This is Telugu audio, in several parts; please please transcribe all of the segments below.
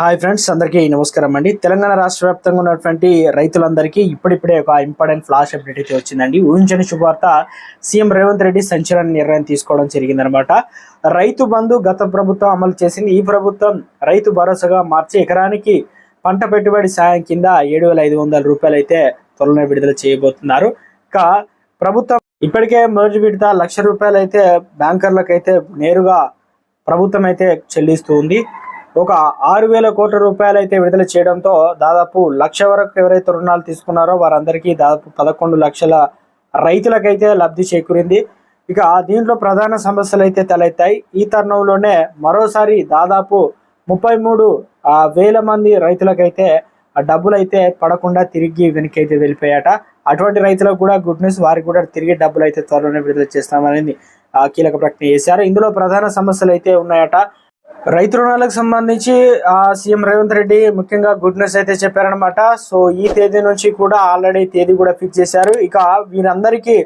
హాయ్ ఫ్రెండ్స్ అందరికీ నమస్కారం అండి. తెలంగాణ రాష్ట్ర వ్యాప్తంగా ఉన్నటువంటి రైతులందరికీ ఇప్పుడిప్పుడే ఒక ఇంపార్టెంట్ ఫ్లాష్ అప్డేట్ అయితే వచ్చిందండి. ఊహించని శుభార్త సీఎం రేవంత్ రెడ్డి సంచలన నిర్ణయం తీసుకోవడం జరిగిందనమాట రైతు బంధు గత ప్రభుత్వం అమలు చేసింది. ఈ ప్రభుత్వం రైతు భరోసాగా మార్చి ఎకరానికి పంట పెట్టుబడి సాయం కింద ఏడు వేల ఐదు వందల రూపాయలు అయితే త్వరలో విడుదల చేయబోతున్నారు. ఇక ప్రభుత్వం ఇప్పటికే మొదటి విడత లక్ష రూపాయలు అయితే బ్యాంకర్లకు అయితే నేరుగా ప్రభుత్వం అయితే చెల్లిస్తూ ఉంది. ఒక ఆరు వేల కోట్ల రూపాయలు అయితే విడుదల చేయడంతో దాదాపు లక్ష వరకు ఎవరైతే రుణాలు తీసుకున్నారో వారందరికీ దాదాపు పదకొండు లక్షల రైతులకైతే లబ్ధి చేకూరింది. ఇక దీంట్లో ప్రధాన సమస్యలు అయితే తలెత్తాయి. ఈ తరుణంలోనే మరోసారి దాదాపు ముప్పై మూడు వేల మంది రైతులకైతే డబ్బులు అయితే పడకుండా తిరిగి వెనక్కి అయితే వెళ్ళిపోయాట అటువంటి రైతులకు కూడా గుడ్ న్యూస్. వారికి కూడా తిరిగి డబ్బులు అయితే త్వరలోనే విడుదల చేస్తామని ఆ, కీలక ప్రకటన చేశారు. ఇందులో ప్రధాన సమస్యలు అయితే ఉన్నాయట. రైతు రుణాలకు సంబంధించి ఆ, సీఎం రేవంత్ రెడ్డి ముఖ్యంగా గుడ్ న్యూస్ అయితే చెప్పారనమాట సో ఈ తేదీ నుంచి కూడా ఆల్రెడీ తేదీ కూడా ఫిక్స్ చేశారు. ఇక వీరందరికీ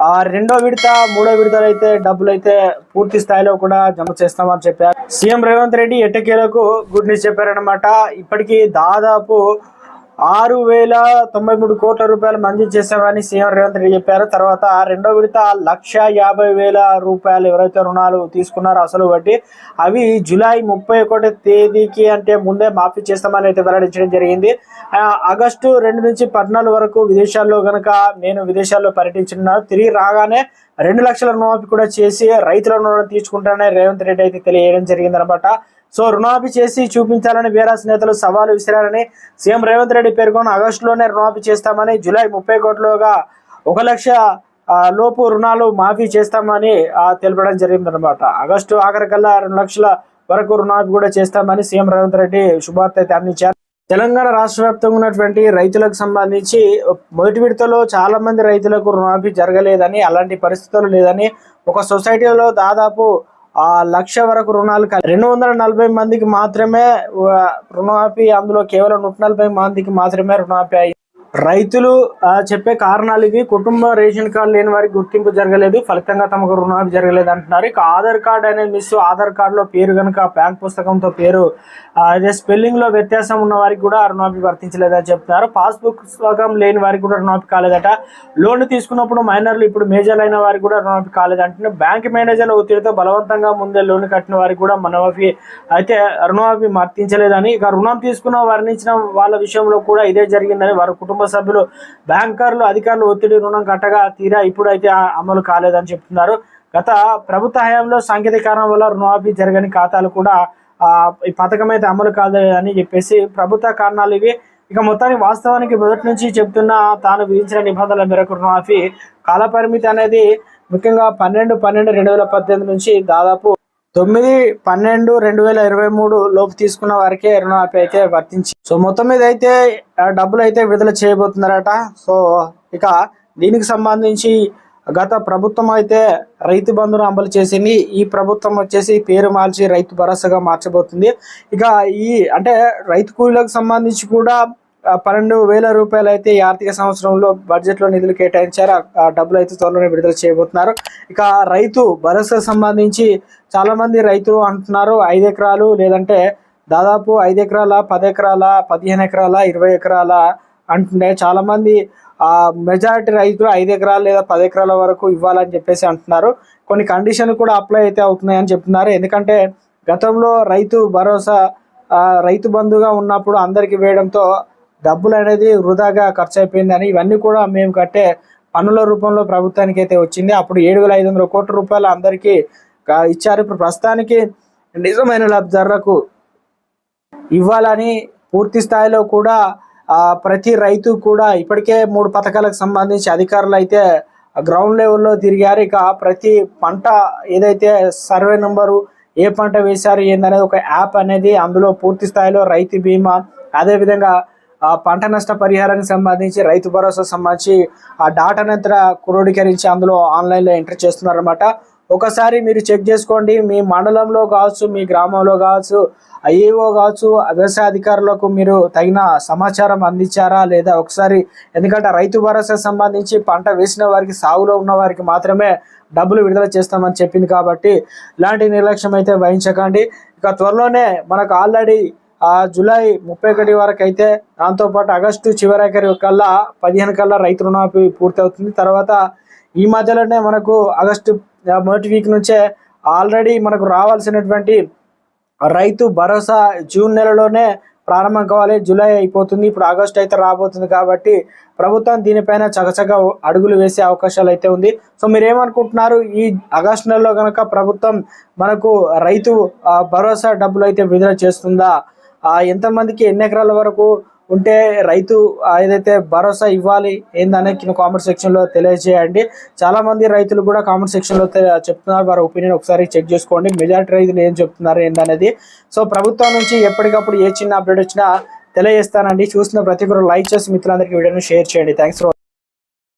ఆ రెండో విడత మూడో విడతలు అయితే డబ్బులు అయితే పూర్తి స్థాయిలో కూడా జమ చేస్తామని చెప్పారు. సీఎం రేవంత్ రెడ్డి ఎట్టకేలకు గుడ్ న్యూస్ చెప్పారనమాట ఇప్పటికీ దాదాపు ఆరు వేల తొంభై మూడు కోట్ల రూపాయలు మంజూరు చేశామని సీఎం రేవంత్ రెడ్డి చెప్పారు. తర్వాత రెండో విడత లక్ష యాభై వేల రూపాయలు ఎవరైతే రుణాలు తీసుకున్నారో అసలు బట్టి అవి జూలై ముప్పై ఒకటి తేదీకి అంటే ముందే మాఫీ చేస్తామని అయితే వెల్లడించడం జరిగింది. ఆగస్టు రెండు నుంచి పద్నాలుగు వరకు విదేశాల్లో కనుక నేను విదేశాల్లో పర్యటించున్నాను తిరిగి రాగానే రెండు లక్షల రుణమాఫీ కూడా చేసి రైతుల రుణాలు తీసుకుంటానని రేవంత్ రెడ్డి అయితే తెలియజేయడం జరిగిందనమాట. సో రుణమాఫీ చేసి చూపించాలని బీఆర్ఎస్ నేతలు సవాలు విసిరారని సీఎం రేవంత్ రెడ్డి పేర్కొని ఆగస్టులోనే రుణమాఫీ చేస్తామని జూలై ముప్పై కోట్లుగా ఒక లక్ష లోపు రుణాలు మాఫీ చేస్తామని తెలపడం జరిగిందనమాట ఆగస్టు ఆఖరికల్లా రెండు లక్షల వరకు రుణమాఫీ కూడా చేస్తామని సీఎం రేవంత్ రెడ్డి శుభార్త అయితే అందించారు. తెలంగాణ రాష్ట్ర వ్యాప్తంగా ఉన్నటువంటి రైతులకు సంబంధించి మొదటి విడతలో చాలా మంది రైతులకు రుణమాఫీ జరగలేదని అలాంటి పరిస్థితులు లేదని ఒక సొసైటీలో దాదాపు ఆ లక్ష వరకు రుణాలు రెండు వందల నలభై మందికి మాత్రమే రుణమాఫీ అందులో కేవలం నూట నలభై మందికి మాత్రమే రుణమాఫీ రైతులు చెప్పే కారణాలు ఇవి. కుటుంబ రేషన్ కార్డు లేని వారికి గుర్తింపు జరగలేదు. ఫలితంగా తమకు రుణాలు జరగలేదు అంటున్నారు. ఇక ఆధార్ కార్డు అనేది మిస్. ఆధార్ కార్డులో పేరు కనుక బ్యాంక్ పుస్తకంతో పేరు అదే స్పెల్లింగ్లో వ్యత్యాసం ఉన్న వారికి కూడా రుణాపి వర్తించలేదని చెప్తున్నారు. పాస్బుక్ పుస్తకం లేని వారికి కూడా రుణాపి కాలేదట. లోన్ తీసుకున్నప్పుడు మైనర్లు ఇప్పుడు మేజర్లు అయిన వారికి కూడా రుణమాఫీ కాలేదంటున్నారు బ్యాంక్ మేనేజర్ల ఒత్తిడితో బలవంతంగా ముందే లోన్ కట్టిన వారికి కూడా రుణమాఫీ అయితే రుణమాఫీ వర్తించలేదని ఇక రుణం తీసుకున్న వర్ణించిన వాళ్ళ విషయంలో కూడా ఇదే జరిగిందని వారి కుటుంబ సభ్యులు బ్యాంకర్లు అధికారులు ఒత్తిడి రుణం కట్టగా తీరా ఇప్పుడు అయితే అమలు కాలేదని చెప్తున్నారు. గత ప్రభుత్వ హయాంలో సాంకేతిక కారణం వల్ల రుణమాఫీ జరగని ఖాతాలు కూడా ఈ పథకం అయితే అమలు కాదని చెప్పేసి ప్రభుత్వ కారణాలు ఇవి. ఇక మొత్తానికి వాస్తవానికి మొదటి నుంచి చెప్తున్న తాను విధించిన నిబంధనల మేరకు రుణమాఫీ కాలపరిమితి అనేది ముఖ్యంగా పన్నెండు పన్నెండు రెండు వేల పద్దెనిమిది నుంచి దాదాపు తొమ్మిది పన్నెండు రెండు వేల ఇరవై మూడు లోపు తీసుకున్న వారికే రుణమాఫీ అయితే వర్తించి సో మొత్తం మీద అయితే డబ్బులు అయితే విడుదల చేయబోతున్నారట. సో ఇక దీనికి సంబంధించి గత ప్రభుత్వం అయితే రైతు బంధును అమలు చేసింది. ఈ ప్రభుత్వం వచ్చేసి పేరు మార్చి రైతు భరోసాగా మార్చబోతుంది. ఇక ఈ అంటే రైతు కూలీలకు సంబంధించి కూడా పన్నెండు వేల రూపాయలు అయితే ఈ ఆర్థిక సంవత్సరంలో బడ్జెట్లో నిధులు కేటాయించారు. ఆ- డబ్బులు అయితే త్వరలోనే విడుదల చేయబోతున్నారు. ఇక రైతు భరోసా సంబంధించి చాలామంది రైతులు అంటున్నారు. ఐదు ఎకరాలు లేదంటే దాదాపు ఐదు ఎకరాల పది ఎకరాల పదిహేను ఎకరాల ఇరవై ఎకరాల అంటుండే చాలామంది ఆ మెజారిటీ రైతులు ఐదు ఎకరాలు లేదా పది ఎకరాల వరకు ఇవ్వాలని చెప్పేసి అంటున్నారు. కొన్ని కండిషన్లు కూడా అప్లై అయితే అవుతున్నాయని చెప్తున్నారు. ఎందుకంటే గతంలో రైతు భరోసా రైతు బంధుగా ఉన్నప్పుడు అందరికీ వేయడంతో డబ్బులు అనేది వృధాగా ఖర్చు అయిపోయిందని ఇవన్నీ కూడా మేము కట్టే పన్నుల రూపంలో ప్రభుత్వానికి అయితే వచ్చింది. అప్పుడు ఏడు వేల ఐదు వందల కోట్ల రూపాయలు అందరికీ ఇచ్చారు. ఇప్పుడు ప్రస్తుతానికి నిజమైన లబ్ధిదారులకు ఇవ్వాలని పూర్తి స్థాయిలో కూడా ప్రతి రైతు కూడా ఇప్పటికే మూడు పథకాలకు సంబంధించి అధికారులు అయితే గ్రౌండ్ లెవెల్లో తిరిగారు. ఇక ప్రతి పంట ఏదైతే సర్వే నెంబరు ఏ పంట వేశారు ఏందనేది ఒక యాప్ అనేది అందులో పూర్తి స్థాయిలో రైతు బీమా అదేవిధంగా పంట నష్ట పరిహారానికి సంబంధించి రైతు భరోసా సంబంధించి ఆ డాటానంతా క్రోడీకరించి అందులో ఆన్లైన్లో ఎంటర్ చేస్తున్నారనమాట ఒకసారి మీరు చెక్ చేసుకోండి. మీ మండలంలో కావచ్చు మీ గ్రామంలో కావచ్చు ఐఏఓ కావచ్చు వ్యవసాయ అధికారులకు మీరు తగిన సమాచారం అందించారా లేదా ఒకసారి ఎందుకంటే రైతు భరోసా సంబంధించి పంట వేసిన వారికి సాగులో ఉన్న వారికి మాత్రమే డబ్బులు విడుదల చేస్తామని చెప్పింది కాబట్టి ఇలాంటి నిర్లక్ష్యం అయితే వహించకండి. ఇక త్వరలోనే మనకు ఆల్రెడీ జూలై ముప్పై ఒకటి వరకు అయితే దాంతోపాటు ఆగస్టు చివరి కల్లా పదిహేను కల్లా రైతు రుణమాఫీ పూర్తి అవుతుంది తర్వాత ఈ మధ్యలోనే మనకు ఆగస్టు మొదటి వీక్ నుంచే ఆల్రెడీ మనకు రావాల్సినటువంటి రైతు భరోసా జూన్ నెలలోనే ప్రారంభం కావాలి జూలై అయిపోతుంది ఇప్పుడు ఆగస్ట్ అయితే రాబోతుంది కాబట్టి ప్రభుత్వం దీనిపైన చకచక అడుగులు వేసే అవకాశాలు అయితే ఉంది. సో మీరు ఏమనుకుంటున్నారు ఈ ఆగస్ట్ నెలలో కనుక ప్రభుత్వం మనకు రైతు భరోసా డబ్బులు అయితే విడుదల చేస్తుందా? ఎంతమందికి ఎన్ని ఎకరాల వరకు ఉంటే రైతు ఏదైతే భరోసా ఇవ్వాలి ఏందనే కింద కామెంట్ సెక్షన్లో తెలియజేయండి. చాలామంది రైతులు కూడా కామెంట్ సెక్షన్లో చెప్తున్నారు. వారి ఒపీనియన్ ఒకసారి చెక్ చేసుకోండి. మెజారిటీ రైతులు ఏం చెప్తున్నారు ఏందనేది. సో ప్రభుత్వం నుంచి ఎప్పటికప్పుడు ఏ చిన్న అప్డేట్ వచ్చినా తెలియజేస్తానండి. చూసిన ప్రతి ఒక్కరు లైక్ చేసి మిత్రులందరికీ వీడియోని షేర్ చేయండి. Thanks for